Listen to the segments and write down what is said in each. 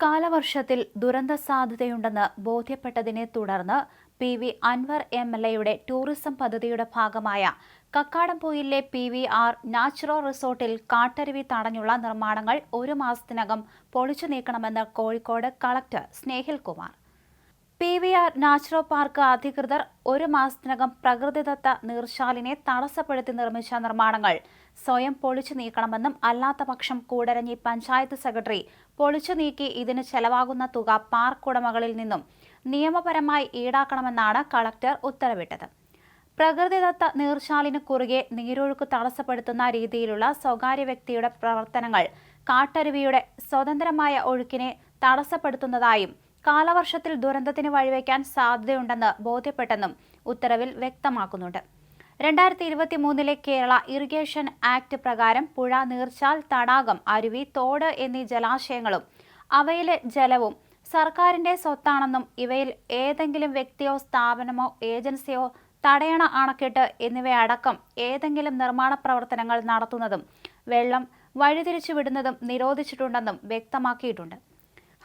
കാലവർഷത്തിൽ ദുരന്ത സാധ്യതയുണ്ടെന്ന് ബോധ്യപ്പെട്ടതിനെ തുടർന്ന് P V Anvar M L എയുടെ ടൂറിസം പദ്ധതിയുടെ ഭാഗമായ കക്കാടംപൊയിലെ പി വി ആർ നാച്ചുറൽ റിസോർട്ടിൽ കാട്ടരുവി തടഞ്ഞുള്ള നിർമ്മാണങ്ങൾ ഒരു മാസത്തിനകം പൊളിച്ചു നീക്കണമെന്ന് Kozhikode collector Snehil Kumar P V R natural park അധികൃതർ ഒരു മാസത്തിനകം പ്രകൃതിദത്ത നീർശാലിനെ തടസ്സപ്പെടുത്തി നിർമ്മിച്ച നിർമ്മാണങ്ങൾ. സ്വയം പൊളിച്ചു നീക്കണമെന്നും അല്ലാത്ത പക്ഷം കൂടരഞ്ഞി പഞ്ചായത്ത് സെക്രട്ടറി പൊളിച്ചു നീക്കി ഇതിന് ചെലവാകുന്ന തുക പാർക്ക് ഉടമകളിൽ നിന്നും നിയമപരമായി ഈടാക്കണമെന്നാണ് കളക്ടർ ഉത്തരവിട്ടത്. പ്രകൃതിദത്ത നീർശാലിന് കുറുകെ നീരൊഴുക്ക് തടസ്സപ്പെടുത്തുന്ന രീതിയിലുള്ള സ്വകാര്യ വ്യക്തിയുടെ പ്രവർത്തനങ്ങൾ കാട്ടരുവിയുടെ സ്വതന്ത്രമായ ഒഴുക്കിനെ തടസ്സപ്പെടുത്തുന്നതായും കാലവർഷത്തിൽ ദുരന്തത്തിന് വഴിവെക്കാൻ സാധ്യതയുണ്ടെന്ന് ബോധ്യപ്പെട്ടെന്നും ഉത്തരവിൽ വ്യക്തമാക്കുന്നുണ്ട്. രണ്ടായിരത്തി ഇരുപത്തി മൂന്നിലെ കേരള ഇറിഗേഷൻ ആക്ട് പ്രകാരം പുഴ നീർച്ചാൽ തടാകം അരുവി തോട് എന്നീ ജലാശയങ്ങളും അവയിലെ ജലവും സർക്കാരിന്റെ സ്വത്താണെന്നും ഇവയിൽ ഏതെങ്കിലും വ്യക്തിയോ സ്ഥാപനമോ ഏജൻസിയോ തടയണ അണക്കെട്ട് എന്നിവയടക്കം ഏതെങ്കിലും നിർമ്മാണ പ്രവർത്തനങ്ങൾ നടത്തുന്നതും വെള്ളം വഴിതിരിച്ചുവിടുന്നതും നിരോധിച്ചിട്ടുണ്ടെന്നും വ്യക്തമാക്കിയിട്ടുണ്ട്.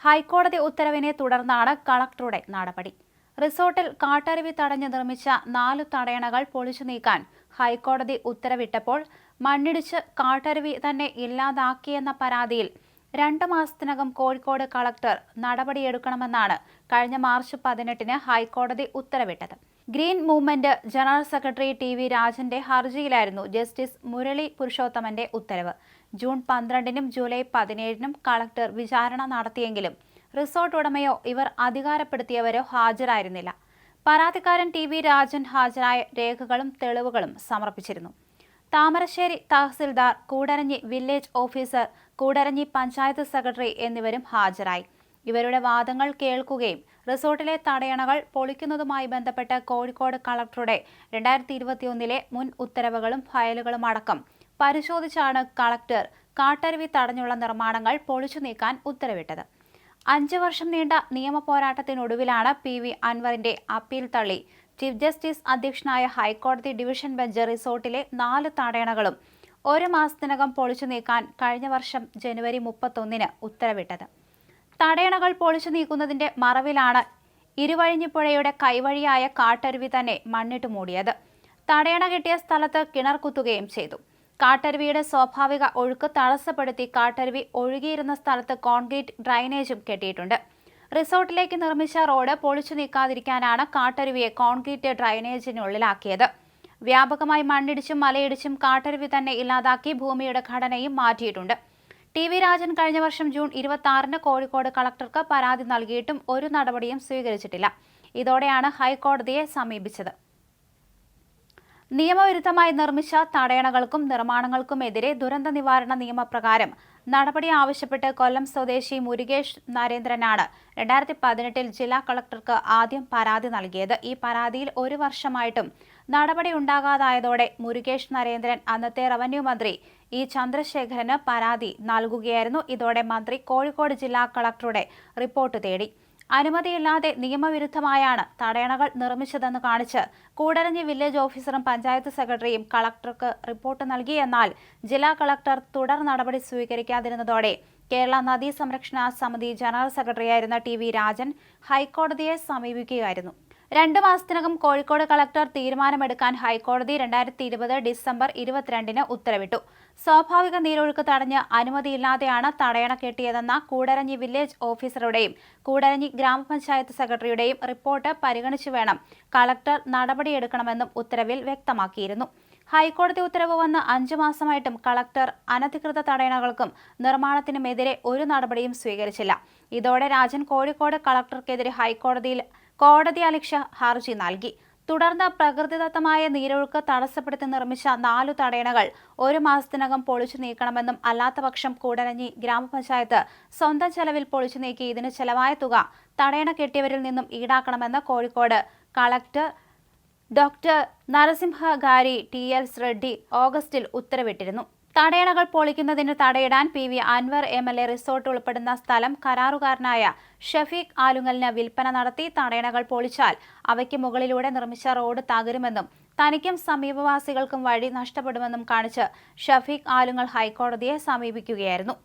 ഹൈക്കോടതി ഉത്തരവിനെ തുടർന്നാണ് കളക്ടറുടെ നടപടി. റിസോർട്ടിൽ കാട്ടരുവി തടഞ്ഞ് നിർമ്മിച്ച നാല് തടയണകൾ പൊളിച്ചു നീക്കാൻ ഹൈക്കോടതി ഉത്തരവിട്ടപ്പോൾ മണ്ണിടിച്ച് കാട്ടരുവി തന്നെ ഇല്ലാതാക്കിയെന്ന പരാതിയിൽ രണ്ട് മാസത്തിനകം കോഴിക്കോട് കളക്ടർ നടപടിയെടുക്കണമെന്നാണ് കഴിഞ്ഞ മാർച്ച് പതിനെട്ടിന് ഹൈക്കോടതി ഉത്തരവിട്ടത്. Green movement general secretary T V രാജന്റെ ഹർജിയിലായിരുന്നു ജസ്റ്റിസ് മുരളി പുരുഷോത്തമന്റെ ഉത്തരവ്. ജൂൺ പന്ത്രണ്ടിനും ജൂലൈ പതിനേഴിനും കളക്ടർ വിചാരണ നടത്തിയെങ്കിലും റിസോർട്ട് ഉടമയോ ഇവർ അധികാരപ്പെടുത്തിയവരോ ഹാജരായിരുന്നില്ല. പരാതിക്കാരൻ ടി വി രാജൻ ഹാജരായ രേഖകളും തെളിവുകളും സമർപ്പിച്ചിരുന്നു. Thamarassery tahsildar Koodaranji village officer Koodaranji panchayat secretary എന്നിവരും ഹാജരായി. ഇവരുടെ വാദങ്ങൾ കേൾക്കുകയും റിസോർട്ടിലെ തടയണകൾ പൊളിക്കുന്നതുമായി ബന്ധപ്പെട്ട് കോഴിക്കോട് കളക്ടറുടെ രണ്ടായിരത്തി ഇരുപത്തിയൊന്നിലെ മുൻ ഉത്തരവുകളും ഫയലുകളും അടക്കം പരിശോധിച്ചാണ് കളക്ടർ കാട്ടരുവി തടഞ്ഞുള്ള നിർമ്മാണങ്ങൾ പൊളിച്ചു നീക്കാൻ ഉത്തരവിട്ടത്. അഞ്ചു വർഷം നീണ്ട നിയമ പോരാട്ടത്തിനൊടുവിലാണ് പി വി അൻവറിന്റെ അപ്പീൽ തള്ളി. ചീഫ് ജസ്റ്റിസ് അധ്യക്ഷനായ ഹൈക്കോടതി ഡിവിഷൻ ബെഞ്ച് റിസോർട്ടിലെ നാല് തടയണകളും ഒരു മാസത്തിനകം പൊളിച്ചു നീക്കാൻ കഴിഞ്ഞ വർഷം ജനുവരി മുപ്പത്തൊന്നിന് ഉത്തരവിട്ടത്. തടയണകൾ പൊളിച്ചു നീക്കുന്നതിന്റെ മറവിലാണ് ഇരുവഴിഞ്ഞിപ്പുഴയുടെ കൈവഴിയായ കാട്ടരുവി തന്നെ മണ്ണിട്ട് മൂടിയത്. തടയണ കിട്ടിയ സ്ഥലത്ത് കിണർ കുത്തുകയും ചെയ്തു. കാട്ടരുവിയുടെ സ്വാഭാവിക ഒഴുക്ക് തടസ്സപ്പെടുത്തി കാട്ടരുവി ഒഴുകിയിരുന്ന സ്ഥലത്ത് കോൺക്രീറ്റ് ഡ്രൈനേജും കെട്ടിയിട്ടുണ്ട്. റിസോർട്ടിലേക്ക് നിർമ്മിച്ച റോഡ് പൊളിച്ചു നീക്കാതിരിക്കാനാണ് കാട്ടരുവിയെ കോൺക്രീറ്റ് ഡ്രൈനേജിനുള്ളിലാക്കിയത്. വ്യാപകമായി മണ്ണിടിച്ചും മലയിടിച്ചും കാട്ടരുവി തന്നെ ഇല്ലാതാക്കി ഭൂമിയുടെ ഘടനയും മാറ്റിയിട്ടുണ്ട്. ടി വി രാജൻ കഴിഞ്ഞ വർഷം ജൂൺ ഇരുപത്തി ആറിന് കോഴിക്കോട് കളക്ടർക്ക് പരാതി നൽകിയിട്ടും ഒരു നടപടിയും സ്വീകരിച്ചിട്ടില്ല. ഇതോടെയാണ് ഹൈക്കോടതിയെ സമീപിച്ചത്. നിയമവിരുദ്ധമായി നിർമ്മിച്ച തടയണകൾക്കും നിർമ്മാണങ്ങൾക്കുമെതിരെ ദുരന്ത നിവാരണ നിയമപ്രകാരം നടപടി ആവശ്യപ്പെട്ട് കൊല്ലം സ്വദേശി മുരുകേഷ് നരേന്ദ്രനാണ് രണ്ടായിരത്തി പതിനെട്ടിൽ ജില്ലാ കളക്ടർക്ക് ആദ്യം പരാതി നൽകിയത്. ഈ പരാതിയിൽ ഒരു വർഷമായിട്ടും നടപടി ഉണ്ടാകാതായതോടെ മുരുകേഷ് നരേന്ദ്രൻ അന്നത്തെ റവന്യൂ മന്ത്രി ഇ ചന്ദ്രശേഖരന് പരാതി നൽകുകയായിരുന്നു. ഇതോടെ മന്ത്രി കോഴിക്കോട് ജില്ലാ കളക്ടറുടെ റിപ്പോർട്ട് തേടി. അനുമതിയില്ലാതെ നിയമവിരുദ്ധമായാണ് തടയണകൾ നിർമ്മിച്ചതെന്ന് കാണിച്ച് കൂടരഞ്ഞി വില്ലേജ് ഓഫീസറും പഞ്ചായത്ത് സെക്രട്ടറിയും കളക്ടർക്ക് റിപ്പോർട്ട് നൽകി. എന്നാൽ ജില്ലാ കളക്ടർ തുടർ നടപടി സ്വീകരിക്കാതിരുന്നതോടെ കേരള നദീ സംരക്ഷണ സമിതി ജനറൽ സെക്രട്ടറിയായിരുന്ന ടി വി രാജൻ ഹൈക്കോടതിയെ സമീപിക്കുകയായിരുന്നു. രണ്ട് മാസത്തിനകം കോഴിക്കോട് കളക്ടർ തീരുമാനമെടുക്കാൻ ഹൈക്കോടതി രണ്ടായിരത്തി ഇരുപത് ഡിസംബർ ഇരുപത്തിരണ്ടിന് ഉത്തരവിട്ടു. സ്വാഭാവിക നീരൊഴുക്ക് തടഞ്ഞ് അനുമതിയില്ലാതെയാണ് തടയണ കെട്ടിയതെന്ന കൂടരഞ്ഞി വില്ലേജ് ഓഫീസറുടെയും കൂടരഞ്ഞി ഗ്രാമപഞ്ചായത്ത് സെക്രട്ടറിയുടെയും റിപ്പോർട്ട് പരിഗണിച്ചു വേണം. കളക്ടർ നടപടിയെടുക്കണമെന്നും ഉത്തരവിൽ വ്യക്തമാക്കിയിരുന്നു. ഹൈക്കോടതി ഉത്തരവ് വന്ന് അഞ്ചു മാസമായിട്ടും കളക്ടർ അനധികൃത തടയണകൾക്കും നിർമ്മാണത്തിനുമെതിരെ ഒരു നടപടിയും സ്വീകരിച്ചില്ല. ഇതോടെ രാജൻ കോഴിക്കോട് കളക്ടർക്കെതിരെ ഹൈക്കോടതിയിൽ കോടതി അലക്ഷ്യ ഹർജി നൽകി. തുടർന്ന് പ്രകൃതിദത്തമായ നീരൊഴുക്ക് തടസ്സപ്പെടുത്തി നിർമ്മിച്ച നാലു തടയണകൾ ഒരു മാസത്തിനകം പൊളിച്ചു നീക്കണമെന്നും അല്ലാത്തപക്ഷം കൂടരഞ്ഞി ഗ്രാമപഞ്ചായത്ത് സ്വന്തം ചെലവിൽ പൊളിച്ചു നീക്കി ഇതിന് ചെലവായ തുക തടയണ കെട്ടിയവരിൽ നിന്നും ഈടാക്കണമെന്ന് Kozhikode collector doctor Narasimha Gari T. L. Reddy ഓഗസ്റ്റിൽ ഉത്തരവിട്ടിരുന്നു. തടയണകൾ പൊളിക്കുന്നതിന് തടയിടാൻ P. V. Anvar M. L. A resort ഉൾപ്പെടുന്ന സ്ഥലം കരാറുകാരനായ ഷഫീഖ് ആലുങ്ങലിന് വിൽപ്പന നടത്തി തടയണകൾ പൊളിച്ചാൽ അവയ്ക്ക് മുകളിലൂടെ നിർമ്മിച്ച റോഡ് തകരുമെന്നും തനിക്കും സമീപവാസികൾക്കും വഴി നഷ്ടപ്പെടുമെന്നും കാണിച്ച് ഷഫീഖ് ആലുങ്ങൽ ഹൈക്കോടതിയെ സമീപിക്കുകയായിരുന്നു.